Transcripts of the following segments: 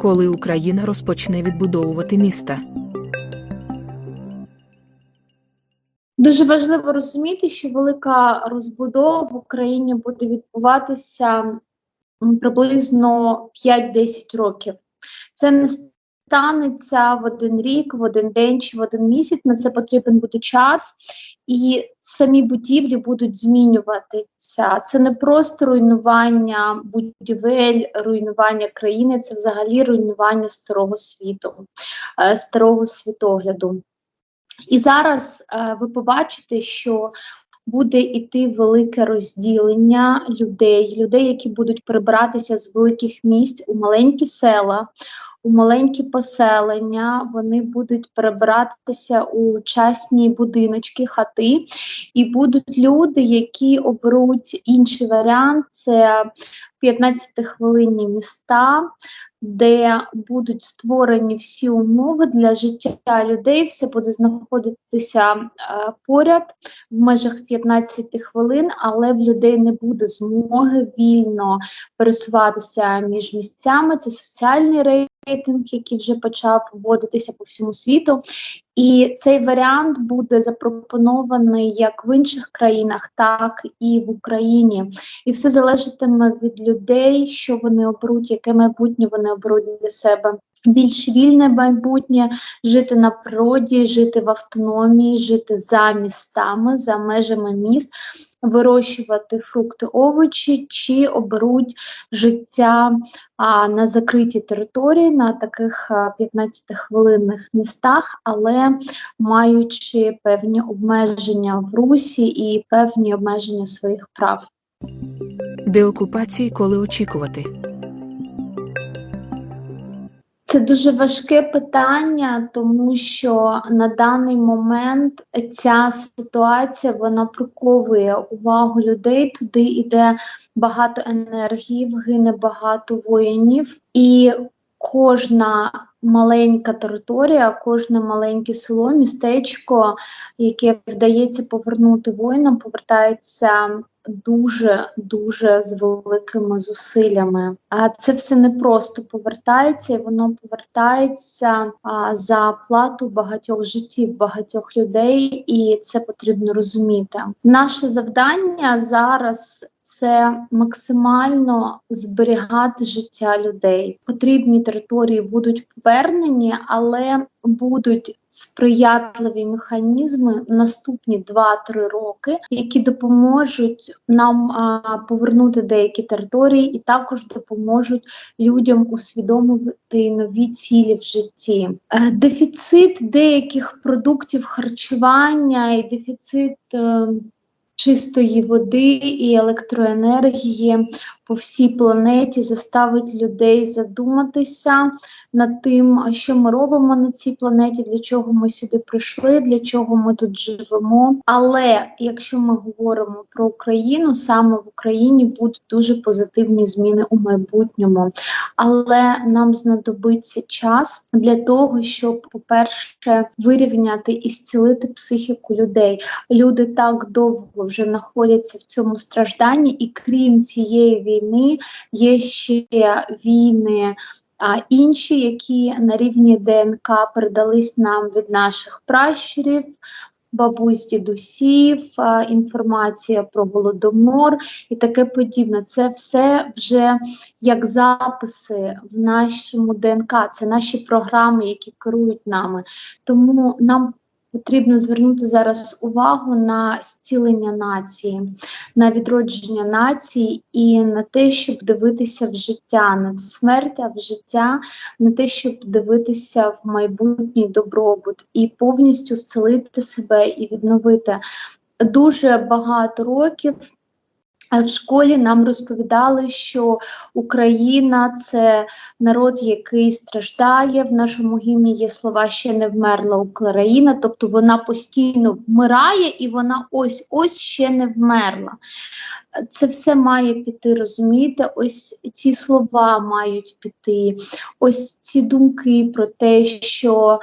Коли Україна розпочне відбудовувати міста? Дуже важливо розуміти, що велика розбудова в Україні буде відбуватися приблизно 5-10 років. Це не станеться в один рік, в один день чи в один місяць. На це потрібен буде час, і самі будівлі будуть змінюватися. Це не просто руйнування будівель, руйнування країни, це взагалі руйнування старого світу, е, старого світогляду. І зараз е, ви побачите, що буде йти велике розділення людей, людей, які будуть перебиратися з великих місць у маленькі села, у маленькі поселення. Вони будуть перебиратися у частні будиночки, хати, і будуть люди, які оберуть інший варіант. Це 15-хвилинні міста, де будуть створені всі умови для життя людей, все буде знаходитися е, поряд в межах 15 хвилин, але в людей не буде змоги вільно пересуватися між місцями. Це соціальний рейтинг, який вже почав вводитися по всьому світу. І цей варіант буде запропонований як в інших країнах, так і в Україні. І все залежатиме від людей, що вони оберуть, яке майбутнє вони оберуть для себе. Більш вільне майбутнє жити на природі, жити в автономії, жити за містами, за межами міст, вирощувати фрукти, овочі, чи оберуть життя а, на закритій території, на таких 15-хвилинних містах, але маючи певні обмеження в русі і певні обмеження своїх прав. Деокупації коли очікувати? Це дуже важке питання, тому що на даний момент ця ситуація вона приковує увагу людей. Туди йде багато енергії, гине багато воїнів, і кожна маленька територія, кожне маленьке село, містечко, яке вдається повернути воїнам, повертається дуже дуже з великими зусиллями. А це все не просто повертається, воно повертається за плату багатьох життів, багатьох людей, і це потрібно розуміти. Наше завдання зараз. Це максимально зберігати життя людей. Потрібні території будуть повернені, але будуть сприятливі механізми наступні 2-3 роки, які допоможуть нам а, повернути деякі території, і також допоможуть людям усвідомити нові цілі в житті. Е, дефіцит деяких продуктів харчування і дефіцит. Чистої води і електроенергії по всій планеті заставить людей задуматися над тим, що ми робимо на цій планеті, для чого ми сюди прийшли, для чого ми тут живемо. Але якщо ми говоримо про Україну, саме в Україні будуть дуже позитивні зміни у майбутньому. Але нам знадобиться час для того, щоб, по-перше, вирівняти і зцілити психіку людей. Люди так довго вже знаходяться в цьому стражданні, і крім цієї війни є ще війни. А інші, які на рівні ДНК передались нам від наших пращурів, бабусь, дідусів, інформація про голодомор і таке подібне. Це все вже як записи в нашому ДНК, це наші програми, які керують нами. Тому нам потрібно звернути зараз увагу на зцілення нації, на відродження нації і на те, щоб дивитися в життя, не в смерть, а в життя, на те, щоб дивитися в майбутній добробут і повністю зцілити себе і відновити. Дуже багато років в школі нам розповідали, що Україна це народ, який страждає. В нашому гімні є слова ще не вмерла Україна, тобто вона постійно вмирає і вона ось ось ще не вмерла. Це все має піти, розумієте? Ось ці слова мають піти, ось ці думки про те, що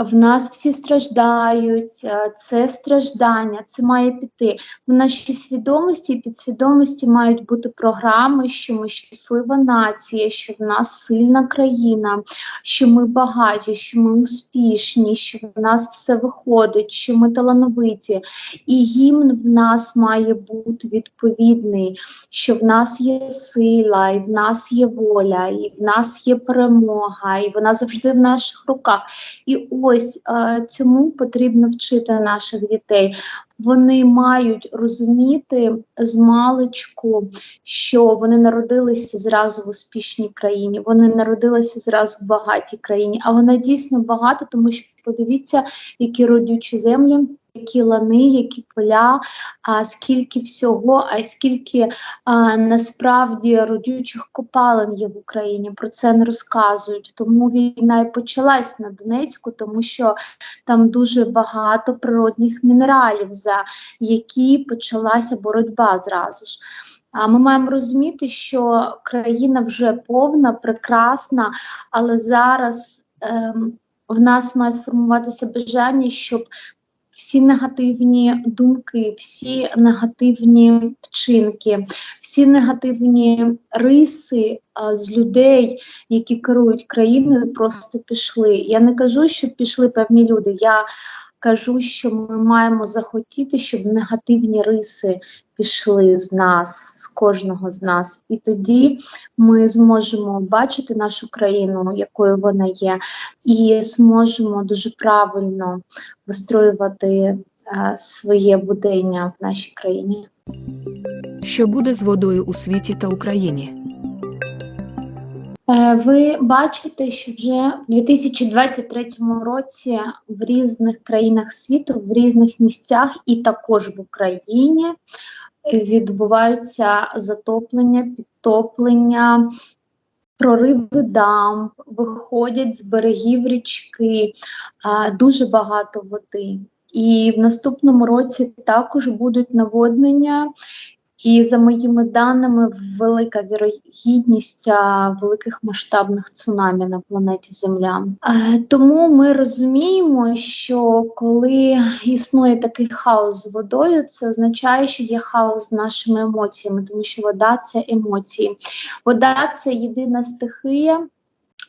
в нас всі страждають, е, це страждання, це має піти. В нашій свідомості і підсвідомості мають бути програми, що ми щаслива нація, що в нас сильна країна, що ми багаті, що ми успішні, що в нас все виходить, що ми талановиті. І гімн в нас має бути відповідний, що в нас є сила, і в нас є воля, і в нас є перемога, і вона завжди в наших руках. І ось е, цьому потрібно вчити наших дітей. Вони мають розуміти з маличку, що вони народилися зразу в успішній країні, вони народилися зразу в багатій країні. А вона дійсно багата, тому що подивіться, які родючі землі, які лани, які поля, а скільки всього, а скільки а, насправді родючих копалин є в Україні. Про це не розказують. Тому війна і почалась на Донецьку, тому що там дуже багато природних мінералів, за які почалася боротьба зразу ж. А ми маємо розуміти, що країна вже повна, прекрасна, але зараз ем, в нас має сформуватися бажання, щоб всі негативні думки, всі негативні вчинки, всі негативні риси а, з людей, які керують країною, просто пішли. Я не кажу, що пішли певні люди. Я кажу, що ми маємо захотіти, щоб негативні риси пішли з нас, з кожного з нас, і тоді ми зможемо бачити нашу країну, якою вона є, і зможемо дуже правильно вистроювати е, своє будення в нашій країні. Що буде з водою у світі та Україні? Е, Ви бачите, що вже в 2023 році в різних країнах світу, в різних місцях, і також в Україні е, відбуваються затоплення, підтоплення, прориви дамб, виходять з берегів річки, дуже багато води. І в наступному році також будуть наводнення. І за моїми даними, велика вірогідність великих масштабних цунамі на планеті Земля. Тому ми розуміємо, що коли існує такий хаос з водою, це означає, що є хаос з нашими емоціями, тому що вода це емоції. Вода це єдина стихія.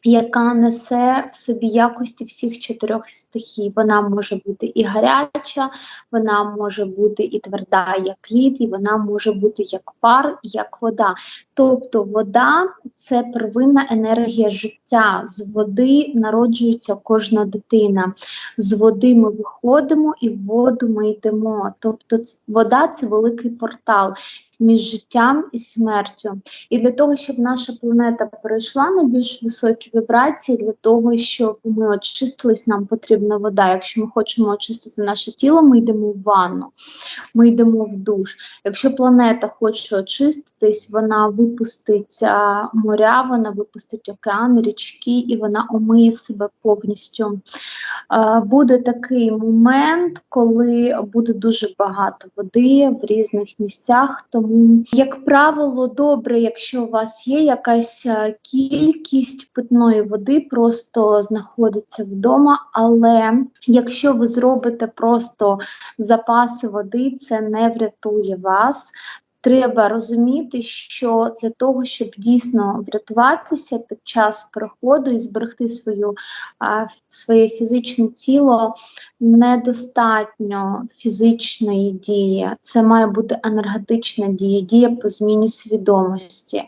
Яка несе в собі якості всіх чотирьох стихій. Вона може бути і гаряча, вона може бути і тверда, як лід, і вона може бути як пар, як вода. Тобто вода це первинна енергія життя. З води народжується кожна дитина. З води ми виходимо і в воду ми йдемо. Тобто, вода це великий портал. Між життям і смертю, і для того, щоб наша планета перейшла на більш високі вібрації, для того, щоб ми очистились, нам потрібна вода. Якщо ми хочемо очистити наше тіло, ми йдемо в ванну, ми йдемо в душ. Якщо планета хоче очиститись, вона випустить моря, вона випустить океани, річки, і вона омиє себе повністю. Буде такий момент, коли буде дуже багато води в різних місцях. Тому, як правило, добре, якщо у вас є якась е, кількість питної води, просто знаходиться вдома. Але якщо ви зробите просто запаси води, це не врятує вас. Треба розуміти, що для того, щоб дійсно врятуватися під час переходу і зберегти свою, а, своє фізичне тіло, недостатньо фізичної дії. Це має бути енергетична дія, дія по зміні свідомості.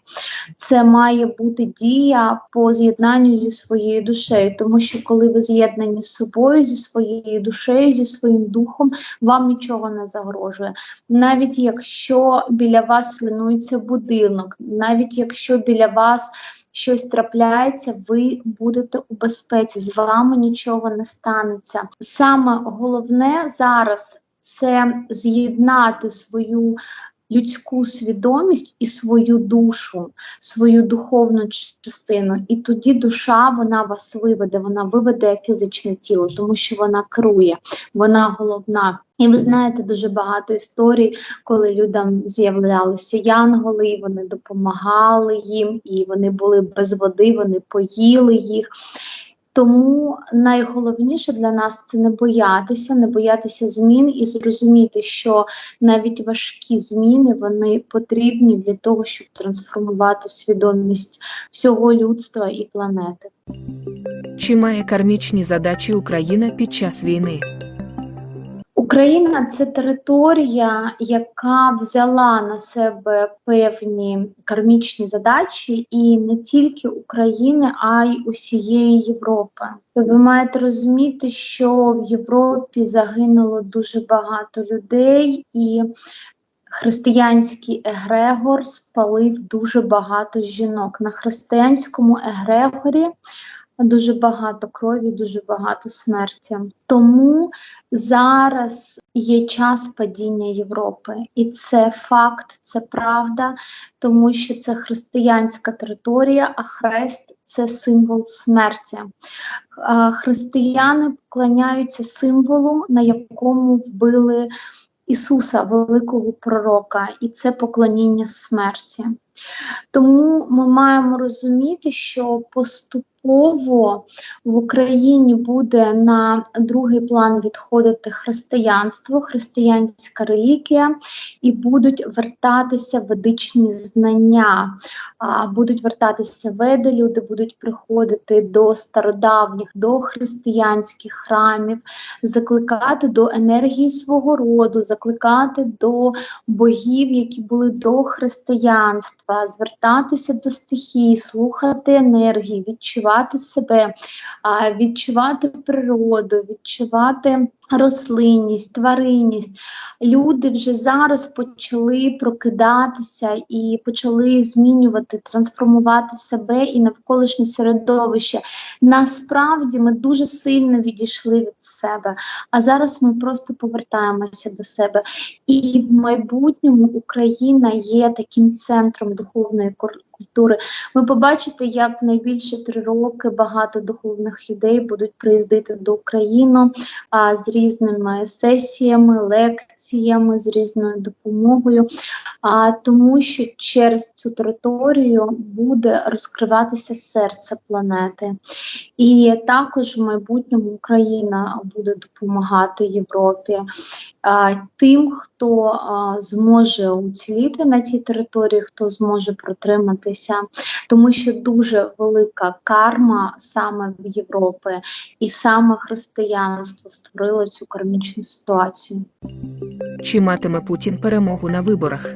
Це має бути дія по з'єднанню зі своєю душею, тому що коли ви з'єднані з собою, зі своєю душею, зі своїм духом, вам нічого не загрожує. Навіть якщо біля вас руйнується будинок, навіть якщо біля вас щось трапляється, ви будете у безпеці, з вами нічого не станеться. Саме головне зараз це з'єднати свою людську свідомість і свою душу, свою духовну частину. І тоді душа вона вас виведе, вона виведе фізичне тіло, тому що вона керує, вона головна. І ви знаєте дуже багато історій, коли людям з'являлися янголи, і вони допомагали їм, і вони були без води, вони поїли їх. Тому найголовніше для нас це не боятися, не боятися змін і зрозуміти, що навіть важкі зміни вони потрібні для того, щоб трансформувати свідомість всього людства і планети. Чи має кармічні задачі Україна під час війни? Україна це територія, яка взяла на себе певні кармічні задачі, і не тільки України, а й усієї Європи. Ви маєте розуміти, що в Європі загинуло дуже багато людей, і християнський егрегор спалив дуже багато жінок. На християнському егрегорі дуже багато крові, дуже багато смерті. Тому зараз є час падіння Європи, і це факт, це правда, тому що це християнська територія, а хрест це символ смерті. Християни поклоняються символу, на якому вбили Ісуса, великого пророка, і це поклоніння смерті. Тому ми маємо розуміти, що поступово в Україні буде на другий план відходити християнство, християнська релігія, і будуть вертатися ведичні знання, будуть вертатися веди, люди будуть приходити до стародавніх, до християнських храмів, закликати до енергії свого роду, закликати до богів, які були до християнства, звертатися до стихій, слухати енергії, відчувати себе, відчувати природу, відчувати рослинність, тваринність. Люди вже зараз почали прокидатися і почали змінювати, трансформувати себе і навколишнє середовище. Насправді ми дуже сильно відійшли від себе, а зараз ми просто повертаємося до себе. І в майбутньому Україна є таким центром духовної культури. Ви побачите, як найбільше три роки багато духовних людей будуть приїздити до України а, з різними сесіями, лекціями, з різною допомогою, а, тому що через цю територію буде розкриватися серце планети. І також в майбутньому Україна буде допомагати Європі тим, хто зможе уціліти на цій території, хто зможе протриматися, тому що дуже велика карма саме в Європі, і саме християнство створило цю кармічну ситуацію. Чи матиме Путін перемогу на виборах?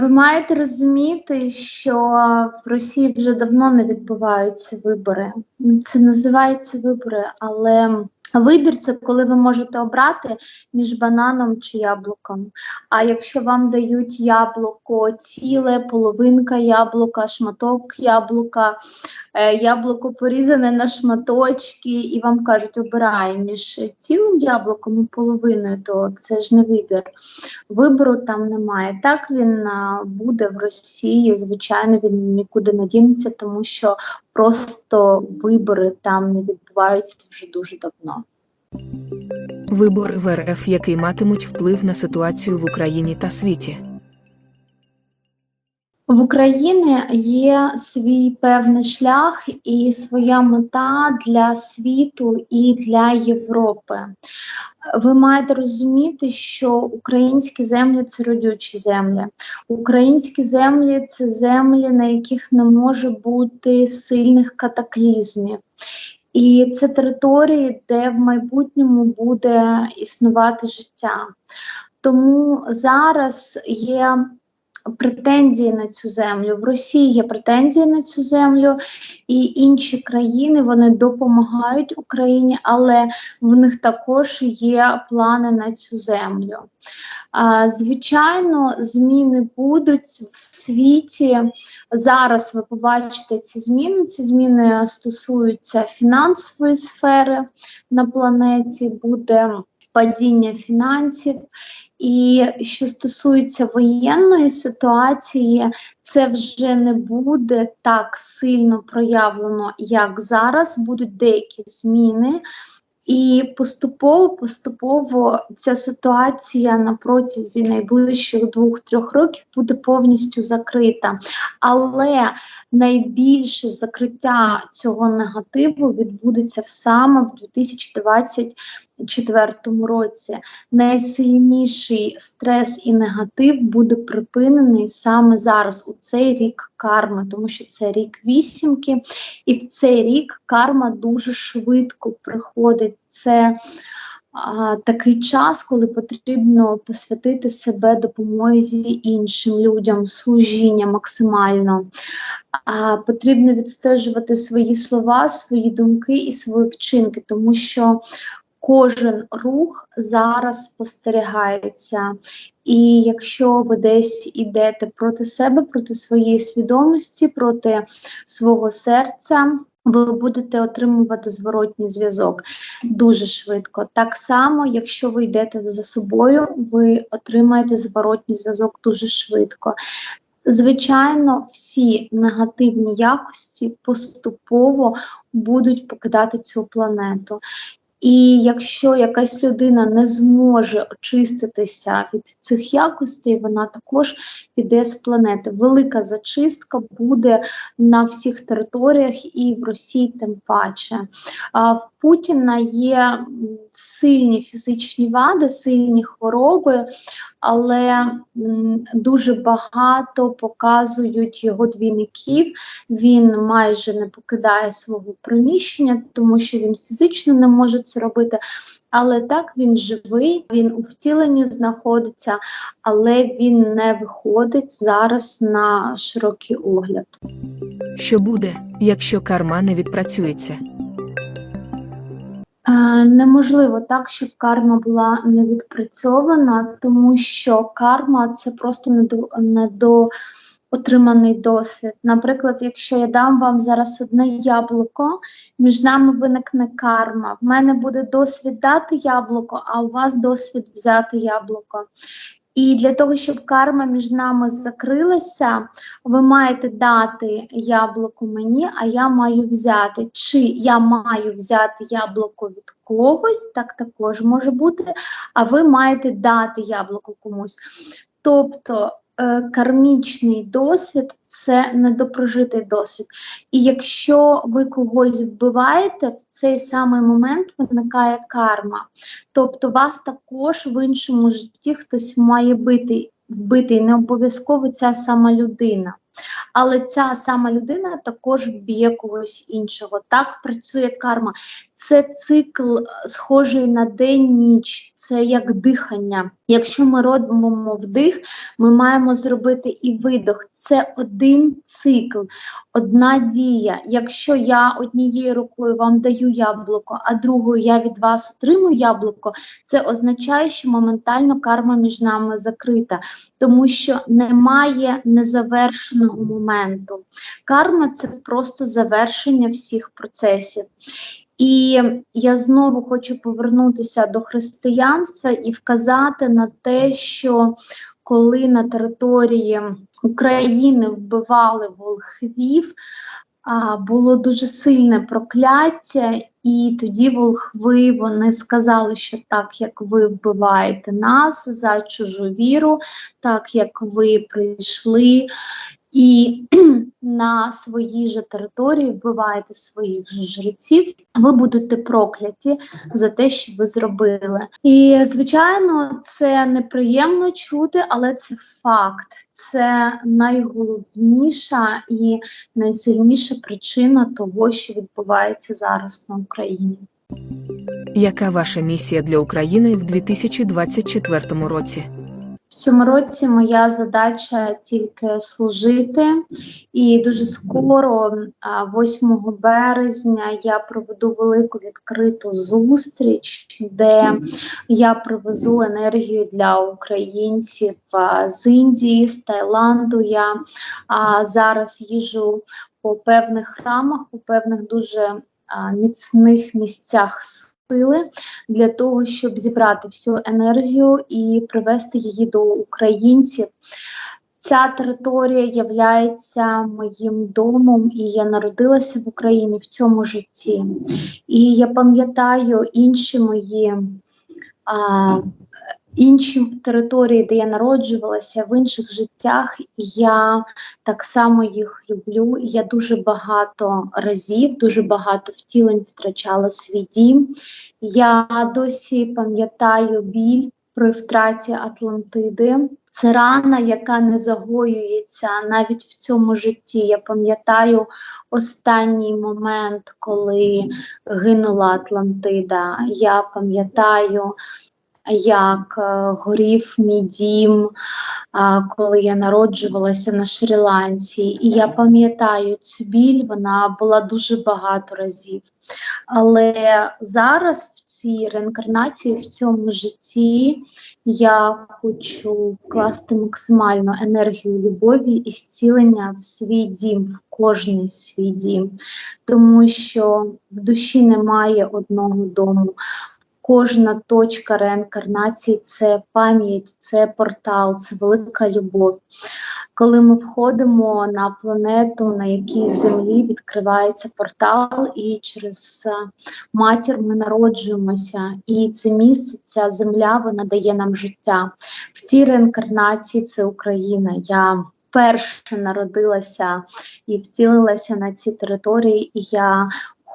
Ви маєте розуміти, що в Росії вже давно не відбуваються вибори. Це називається вибори, але вибір це коли ви можете обрати між бананом чи яблуком. А якщо вам дають яблуко ціле, половинка яблука, шматок яблука, е, яблуко порізане на шматочки, і вам кажуть, обирай між цілим яблуком і половиною, то це ж не вибір. Вибору там немає. Так він буде в Росії. Звичайно, він нікуди не дінеться, тому що просто вибори там не відбуваються вже дуже давно. Вибори в РФ, які матимуть вплив на ситуацію в Україні та світі. В Україні є свій певний шлях і своя мета для світу і для Європи. Ви маєте розуміти, що українські землі це родючі землі. Українські землі це землі, на яких не може бути сильних катаклізмів. І це території, де в майбутньому буде існувати життя. Тому зараз є претензії на цю землю. В Росії є претензії на цю землю, і інші країни вони допомагають Україні, але в них також є плани на цю землю. Звичайно, зміни будуть в світі. Зараз ви побачите ці зміни. Ці зміни стосуються фінансової сфери на планеті, буде падіння фінансів. І що стосується воєнної ситуації, це вже не буде так сильно проявлено, як зараз. Будуть деякі зміни, І поступово, поступово ця ситуація на протязі найближчих двох-трьох років буде повністю закрита. Але найбільше закриття цього негативу відбудеться саме в 2024 році. Найсильніший стрес і негатив буде припинений саме зараз, у цей рік карми, тому що це рік вісімки, і в цей рік карма дуже швидко приходить. Це а, такий час, коли потрібно посвятити себе допомозі іншим людям, служіння максимально. А, потрібно відстежувати свої слова, свої думки і свої вчинки, тому що кожен рух зараз спостерігається. І якщо ви десь ідете проти себе, проти своєї свідомості, проти свого серця, ви будете отримувати зворотній зв'язок дуже швидко. Так само, якщо ви йдете за собою, ви отримаєте зворотній зв'язок дуже швидко. Звичайно, всі негативні якості поступово будуть покидати цю планету. І якщо якась людина не зможе очиститися від цих якостей, вона також піде з планети. Велика зачистка буде на всіх територіях і в Росії тим паче. А в Путіна є сильні фізичні вади, сильні хвороби, але дуже багато показують його двійників. Він майже не покидає свого приміщення, тому що він фізично не може це робити. Але так він живий, він у втіленні знаходиться, але він не виходить зараз на широкий огляд. Що буде, якщо карма не відпрацюється? Е, Неможливо так, щоб карма була не відпрацьована, тому що карма це просто недо, недоотриманий досвід. Наприклад, якщо я дам вам зараз одне яблуко, між нами виникне карма. В мене буде досвід дати яблуко, а у вас досвід взяти яблуко. І для того, щоб карма між нами закрилася, ви маєте дати яблуко мені, а я маю взяти. Чи я маю взяти яблуко від когось, так також може бути, а ви маєте дати яблуко комусь. Тобто кармічний досвід це недопрожитий досвід. І якщо ви когось вбиваєте, в цей самий момент виникає карма. Тобто вас також в іншому житті хтось має бити, вбити, не обов'язково ця сама людина. Але ця сама людина також вб'є когось іншого. Так працює карма. Це цикл е, схожий на день-ніч, це як дихання. Якщо ми робимо вдих, ми маємо зробити і видох. Це один цикл, одна дія. Якщо я однією рукою вам даю яблуко, а другою я від вас отримую яблуко, це означає, що моментально карма між нами закрита, тому що немає незавершеного моменту. Карма це просто завершення всіх процесів. І я знову хочу повернутися до християнства і вказати на те, що коли на території України вбивали волхвів, було дуже сильне прокляття, і тоді волхви вони сказали, що так як ви вбиваєте нас за чужу віру, так як ви прийшли і на своїй же території вбиваєте своїх же жреців, ви будете прокляті за те, що ви зробили. І звичайно, це неприємно чути, але це факт. Це найголовніша і найсильніша причина того, що відбувається зараз на Україні. Яка ваша місія для України в 2024 році? В цьому році моя задача тільки служити, і дуже скоро, а, 8 березня, я проведу велику відкриту зустріч, де я привезу енергію для українців з Індії, з Таїланду. Я зараз їжу по певних храмах, по певних дуже міцних місцях сили для того, щоб зібрати всю енергію і привести її до українців. ця територія являється моїм домом, і я народилася в Україні в цьому житті. І я пам'ятаю інші мої. А, Інші території, де я народжувалася в інших життях, я так само їх люблю. Я дуже багато разів, дуже багато втілень втрачала свій дім. Я досі пам'ятаю біль при втраті Атлантиди. Це рана, яка не загоюється навіть в цьому житті. Я пам'ятаю останній момент, коли гинула Атлантида. Я пам'ятаю, як е, горів мій дім, коли я народжувалася на Шрі-Ланці. І я пам'ятаю цю біль, вона була дуже багато разів. Але зараз в цій реінкарнації, в цьому житті, я хочу вкласти максимальну енергію любові і зцілення в свій дім, в кожний свій дім, тому що в душі немає одного дому. Кожна точка реінкарнації це пам'ять, це портал, це велика любов. Коли ми входимо на планету, на якій землі відкривається портал, і через матір ми народжуємося. І це місце, ця земля, вона дає нам життя. В цій реінкарнації це Україна. Я перше народилася і втілилася на цій території, і я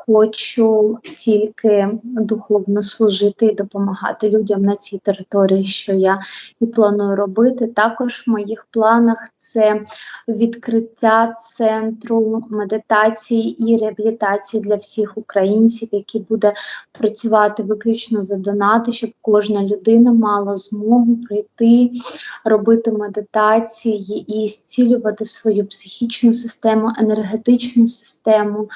хочу тільки духовно служити і допомагати людям на цій території, що я і планую робити. Також в моїх планах це відкриття центру медитації і реабілітації для всіх українців, який буде працювати виключно за донати, щоб кожна людина мала змогу прийти, робити медитації і зцілювати свою психічну систему, енергетичну систему.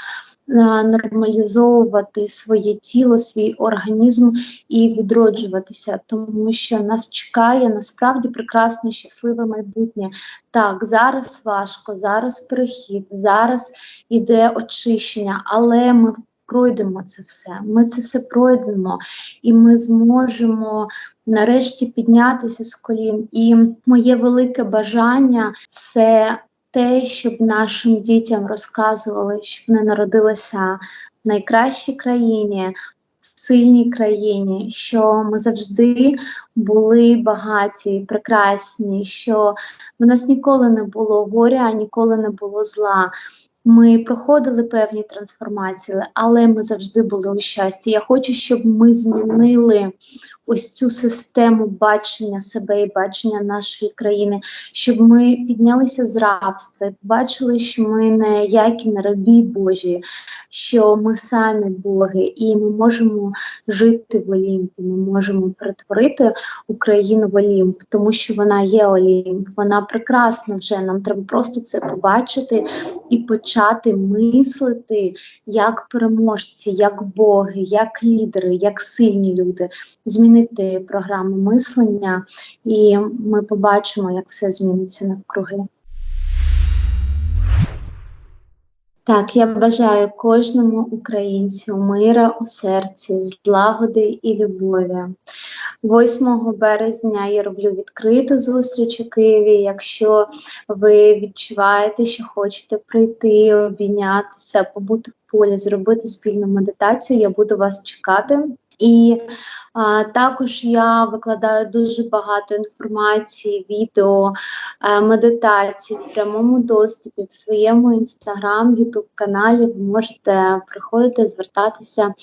Е, нормалізовувати своє тіло, свій організм і відроджуватися, тому що нас чекає насправді прекрасне, щасливе майбутнє. Так, зараз важко, зараз перехід, зараз іде очищення, але ми пройдемо це все. Ми це все пройдемо, і ми зможемо нарешті піднятися з колін. І моє велике бажання це те, щоб нашим дітям розказували, щоб вони народилися в найкращій країні, в сильній країні, що ми завжди були багаті, прекрасні, що в нас ніколи не було горя, ніколи не було зла. Ми проходили певні трансформації, але ми завжди були у щасті. Я хочу, щоб ми змінили ось цю систему бачення себе і бачення нашої країни, щоб ми піднялися з рабства і побачили, що ми не які не рабі Божі, що ми самі Боги, і ми можемо жити в Олімпі. Ми можемо перетворити Україну в Олімп, тому що вона є Олімп, вона прекрасна вже. Нам треба просто це побачити і почати мислити як переможці, як боги, як лідери, як сильні люди. Змінити змінити програму мислення, і ми побачимо, як все зміниться навкруги. Так, я бажаю кожному українцю мира у серці, злагоди і любові. 8 березня я роблю відкриту зустріч у Києві. Якщо ви відчуваєте, що хочете прийти, обійнятися, побути в полі, зробити спільну медитацію, я буду вас чекати. І а, також я викладаю дуже багато інформації, відео, а, медитацій в прямому доступі в своєму інстаграм, ютуб каналі. Ви можете приходити, звертатися.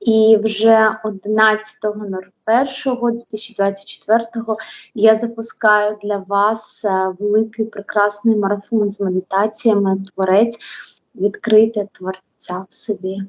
І вже 11.01.2024 я запускаю для вас великий прекрасний марафон з медитаціями Творець відкрити творця в собі.